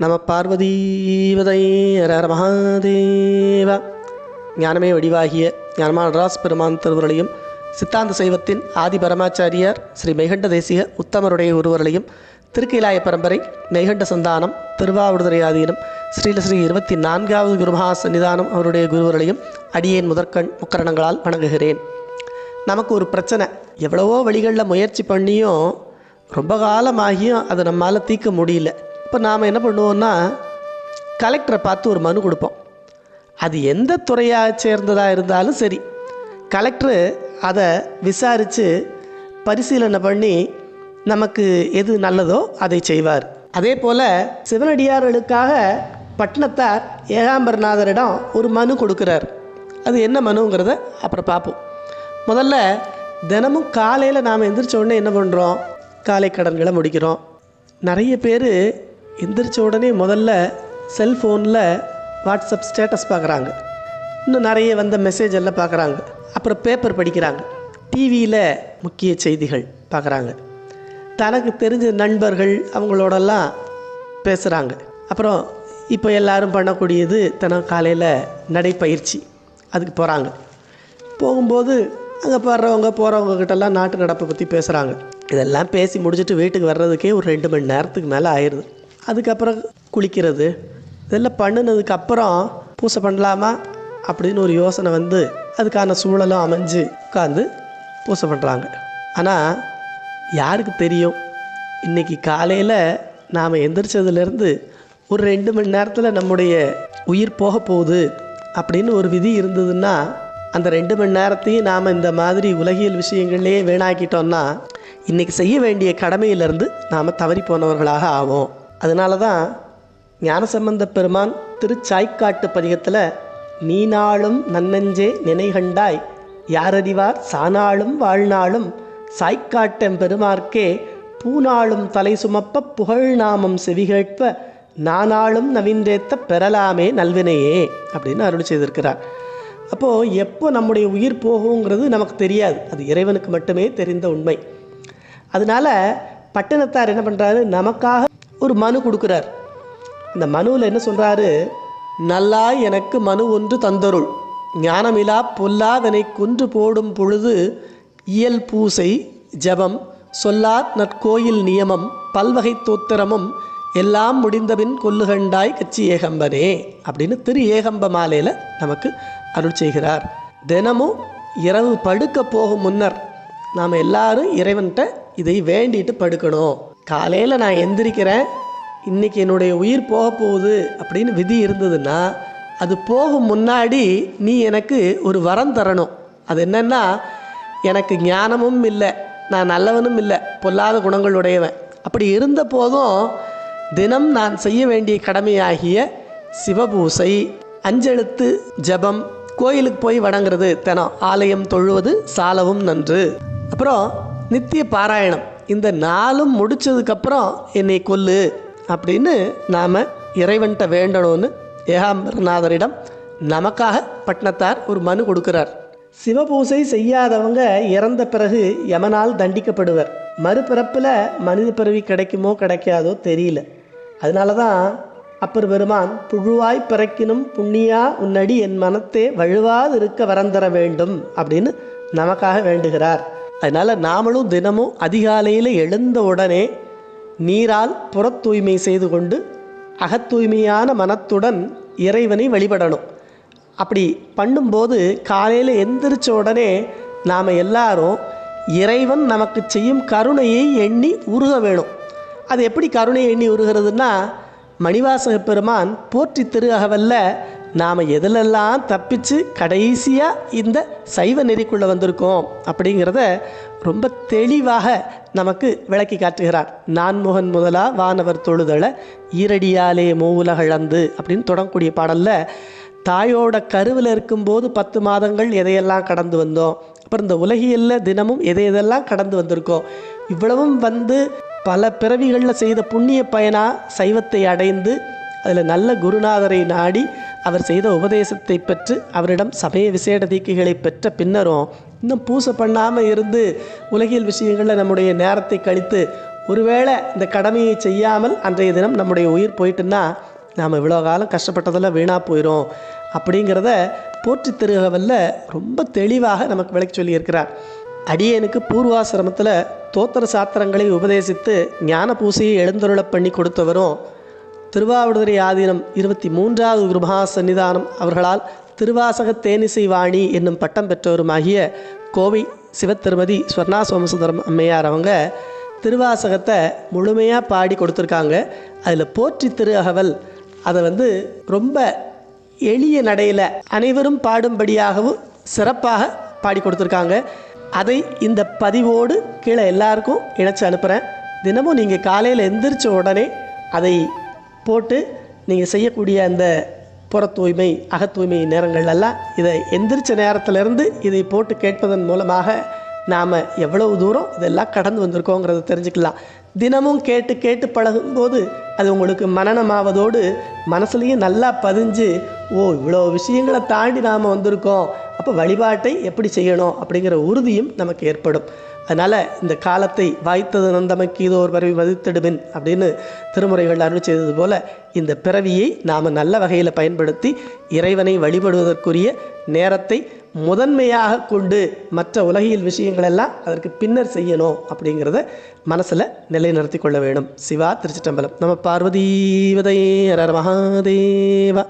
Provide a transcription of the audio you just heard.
நம பார்வதீவதை ஹர மகாதேவ. ஞானமே வடிவாகிய ஞானமான ராஸ் பெருமான் திருவருளையும் சித்தாந்த சைவத்தின் ஆதி பரமாச்சாரியார் ஸ்ரீ மெய்கண்ட தேசிக உத்தமருடைய ஒருவர்களையும் திருக்கிலாய பரம்பரை மெய்கண்ட சந்தானம் திருவாவடுதுறை ஆதீனம் ஸ்ரீல ஸ்ரீ இருபத்தி நான்காவது குருமகா சன்னிதானம் அவருடைய குருவர்களையும் அடியேன் முதற்கண் முக்கரணங்களால் வணங்குகிறேன். நமக்கு ஒரு பிரச்சனை. எவ்வளவோ வழிகளில் முயற்சி பண்ணியும் ரொம்ப காலமாகியும் அதை நம்மால் தீர்க்க முடியல. இப்போ நாம் என்ன பண்ணுவோம்னா கலெக்டரை பார்த்து ஒரு மனு கொடுப்போம். அது எந்த துறையாக சேர்ந்ததாக இருந்தாலும் சரி கலெக்டரு அதை விசாரித்து பரிசீலனை பண்ணி நமக்கு எது நல்லதோ அதை செய்வார். அதே போல் சிவனடியார்களுக்காக பட்டினத்தார் ஏகாம்பரநாதரிடம் ஒரு மனு கொடுக்குறார். அது என்ன மனுங்கிறத அப்புறம் பார்ப்போம். முதல்ல தினமும் காலையில் நாம் எந்திரிச்ச உடனே என்ன பண்ணுறோம் காலை கடன்களை முடிக்கிறோம். நிறைய பேர் எந்திரிச்ச உடனே முதல்ல செல்ஃபோனில் வாட்ஸ்அப் ஸ்டேட்டஸ் பார்க்குறாங்க. இன்னும் நிறைய வந்த மெசேஜ் எல்லாம் பார்க்குறாங்க. அப்புறம் பேப்பர் படிக்கிறாங்க. டிவியில் முக்கிய செய்திகள் பார்க்குறாங்க. தனக்கு தெரிஞ்ச நண்பர்கள் அவங்களோடலாம் பேசுகிறாங்க அப்புறம் இப்போ எல்லோரும் பண்ணக்கூடியது தினம் காலையில் நடைப்பயிற்சி. அதுக்கு போகிறாங்க போகும்போது அங்கே போடுறவங்க போகிறவங்க கிட்டலாம் நாட்டு நடப்பை பற்றி பேசுகிறாங்க இதெல்லாம் பேசி முடிச்சுட்டு வீட்டுக்கு வர்றதுக்கே ஒரு ரெண்டு மணி நேரத்துக்கு மேலே ஆயிடுது அதுக்கப்புறம் குளிக்கிறது. இதெல்லாம் பண்ணினதுக்கு அப்புறம் பூசை பண்ணலாமா? அப்படின்னு ஒரு யோசனை வந்து அதுக்கான சூழலும் அமைஞ்சு உட்காந்து பூசை பண்ணுறாங்க ஆனால் யாருக்கு தெரியும்? இன்றைக்கி காலையில் நாம் எந்திரிச்சதுலேருந்து ஒரு ரெண்டு மணி நேரத்தில் நம்முடைய உயிர் போக போகுது அப்படின்னு ஒரு விதி இருந்ததுன்னா அந்த ரெண்டு மணி நேரத்தையும் நாம் இந்த மாதிரி உலகியல் விஷயங்கள்லேயே வீணாக்கிட்டோம்னா இன்றைக்கி செய்ய வேண்டிய கடமையிலேருந்து நாம் தவறி போனவர்களாக ஆவோம். அதனால தான் ஞானசம்பந்த பெருமான் திருச்சாய்க்காட்டு பதிகத்தில் நீனாளும் நன்னஞ்சே நினைகண்டாய் யாரறிவார் சானாளும் வாழ்நாளும் சாய்க்காட்டம் பெருமார்க்கே பூநாளும் தலை சுமப்ப புகழ் நாமம் செவிகேட்ப நானாளும் நவீன்றேத்த பெறலாமே நல்வினையே அப்படின்னு அருள் செய்திருக்கிறார். அப்போது எப்போ நம்முடைய உயிர் போகுங்கிறது நமக்கு தெரியாது. அது இறைவனுக்கு மட்டுமே தெரிந்த உண்மை. அதனால் பட்டணத்தார் என்ன பண்ணுறாரு நமக்காக ஒரு மனு கொடுக்குறார். இந்த மனுவில் என்ன சொல்கிறாரு நல்லா எனக்கு மனு ஒன்று தந்தருள். ஞானமிலா பொல்லாதனை கொன்று போடும் பொழுது இயல் பூசை ஜபம் சொல்லாத் நற்கோயில் நியமம் பல்வகை தோத்திரமும் எல்லாம் முடிந்தபின் கொல்லுகண்டாய் கச்சி ஏகம்பனே அப்படின்னு திரு ஏகம்ப மாலையில் நமக்கு அருள் செய்கிறார். தினமும் இரவு படுக்க போகும் முன்னர் நாம் எல்லாரும் இறைவன்கிட்ட இதை வேண்டிட்டு படுக்கணும். காலையில் நான் எந்திரிக்கிறேன். இன்றைக்கி என்னுடைய உயிர் போக போகுது அப்படின்னு விதி இருந்ததுன்னா அது போகும் முன்னாடி நீ எனக்கு ஒரு வரம் தரணும். அது என்னென்னா எனக்கு ஞானமும் இல்லை நான் நல்லவனும் இல்லை பொல்லாத குணங்களுடையவன் அப்படி இருந்த போதும் தினம் நான் செய்ய வேண்டிய கடமையாகிய சிவபூசை அஞ்செழுத்து ஜபம் கோயிலுக்கு போய் வணங்குறது தினம் ஆலயம் தொழுவது சாலவும் நன்று. அப்புறம் நித்திய பாராயணம். இந்த நாளும் முடிச்சதுக்கப்புறம் என்னை கொல்லு அப்படின்னு நாம் இறைவன்கிட்ட வேண்டணும்னு ஏகாம்பரநாதரிடம் நமக்காக பட்னத்தார் ஒரு மனு கொடுக்கிறார். சிவபூசை செய்யாதவங்க இறந்த பிறகு யமனால் தண்டிக்கப்படுவர். மறுபிறப்பில் மனித பிறவி கிடைக்குமோ கிடைக்காதோ தெரியல. அதனால தான் அப்பர் பெருமான் புழுவாய் பிறக்கினும் புண்ணியா உன்னடி என் மனத்தே வழுவாது இருக்க வரந்தர வேண்டும் அப்படின்னு நமக்காக வேண்டுகிறார். அதனால் நாமளும் தினமும் அதிகாலையில் எழுந்த உடனே நீரால் புறத் தூய்மை செய்து கொண்டு அகத்தூய்மையான மனத்துடன் இறைவனை வழிபடணும். அப்படி பண்ணும்போது காலையில் எந்திரிச்ச உடனே நாம் எல்லாரும் இறைவன் நமக்கு செய்யும் கருணையை எண்ணி உருக வேணும். அது எப்படி கருணையை எண்ணி உருகிறதுன்னா மணிவாசக பெருமான் போற்றி திரு அகவல்ல நாம் எதிலெல்லாம் தப்பிச்சு கடைசியாக இந்த சைவ நெறிக்குள்ளே வந்திருக்கோம் அப்படிங்கிறத ரொம்ப தெளிவாக நமக்கு விளக்கி காட்டுகிறார். நான்முகன் முதலா வானவர் தொழுதலை ஈரடியாலே மூவுலகழந்து அப்படின்னு தொடங்கக்கூடிய பாடலில் தாயோட கருவில் இருக்கும்போது பத்து மாதங்கள் எதையெல்லாம் கடந்து வந்தோம்? அப்புறம் இந்த உலகியலில் தினமும் எதை எதெல்லாம் கடந்து வந்திருக்கோம்? இவ்வளவும் வந்து பல பிறவிகளில் செய்த புண்ணிய பயனாக சைவத்தை அடைந்து அதில் நல்ல குருநாதரை நாடி அவர் செய்த உபதேசத்தை பெற்று அவரிடம் சபைய விசேட தீக்கைகளை பெற்ற பின்னரும் இன்னும் பூசை பண்ணாமல் இருந்து உலகியல் விஷயங்களில் நம்முடைய நேரத்தை கழித்து ஒருவேளை இந்த கடமையை செய்யாமல் அன்றைய தினம் நம்முடைய உயிர் போயிட்டுன்னா நாம் இவ்வளோ காலம் கஷ்டப்பட்டதெல்லாம் வீணாக போயிடும் அப்படிங்கிறத போற்றி திருகவல்ல ரொம்ப தெளிவாக நமக்கு விளக்கி சொல்லியிருக்கிறார். அடியனுக்கு பூர்வாசிரமத்தில் தோத்திர சாத்திரங்களை உபதேசித்து ஞான பூசையை எழுந்தருளப் பண்ணி கொடுத்தவரும் திருவாவடுதுறை ஆதீனம் இருபத்தி மூன்றாவது குருமகா சன்னிதானம் அவர்களால் திருவாசக தேனிசை வாணி என்னும் பட்டம் பெற்றவருமாகிய கோவை சிவத்திருமதி ஸ்வர்ணா சோமசுந்தரம் அம்மையார் அவங்க திருவாசகத்தை முழுமையாக பாடி கொடுத்துருக்காங்க. அதில் போற்றி திரு அகவல் அதை வந்து ரொம்ப எளிய நடையில் அனைவரும் பாடும்படியாகவும் சிறப்பாக பாடி கொடுத்துருக்காங்க. அதை இந்த பதிவோடு கீழே எல்லாருக்கும் இணைச்சி அனுப்புகிறேன் தினமும் நீங்கள் காலையில் எந்திரிச்ச உடனே அதை போட்டு நீங்கள் செய்யக்கூடிய அந்த புற தூய்மை அகத்தூய்மை நேரங்கள்லாம் இதை எந்திரிச்ச நேரத்திலிருந்து இதை போட்டு கேட்பதன் மூலமாக நாம் எவ்வளவு தூரம் இதெல்லாம் கடந்து வந்திருக்கோங்கிறத தெரிஞ்சுக்கலாம். தினமும் கேட்டு கேட்டு பழகும்போது அது உங்களுக்கு மனநமாவதோடு மனசுலேயும் நல்லா பதிஞ்சு ஓ இவ்வளோ விஷயங்களை தாண்டி நாம் வந்திருக்கோம். அப்போ வழிபாட்டை எப்படி செய்யணும்? அப்படிங்கிற உறுதியும் நமக்கு ஏற்படும். அதனால் இந்த காலத்தை வாய்த்தது நந்தமைக்கு இதோ ஒரு பிறவி மதித்திடுமின் அப்படின்னு திருமுறைகள் அருள் செய்தது போல் இந்த பிறவியை நாம் நல்ல வகையில் பயன்படுத்தி இறைவனை வழிபடுவதற்குரிய நேரத்தை முதன்மையாக கொண்டு மற்ற உலகியல் விஷயங்களெல்லாம் அதற்கு பின்னர் செய்யணும் அப்படிங்கிறத மனசில் நிலைநிறுத்தி கொள்ள வேண்டும். சிவா திருச்சிட்டம்பலம் நம்ம பார்வதீவதை மகாதேவா.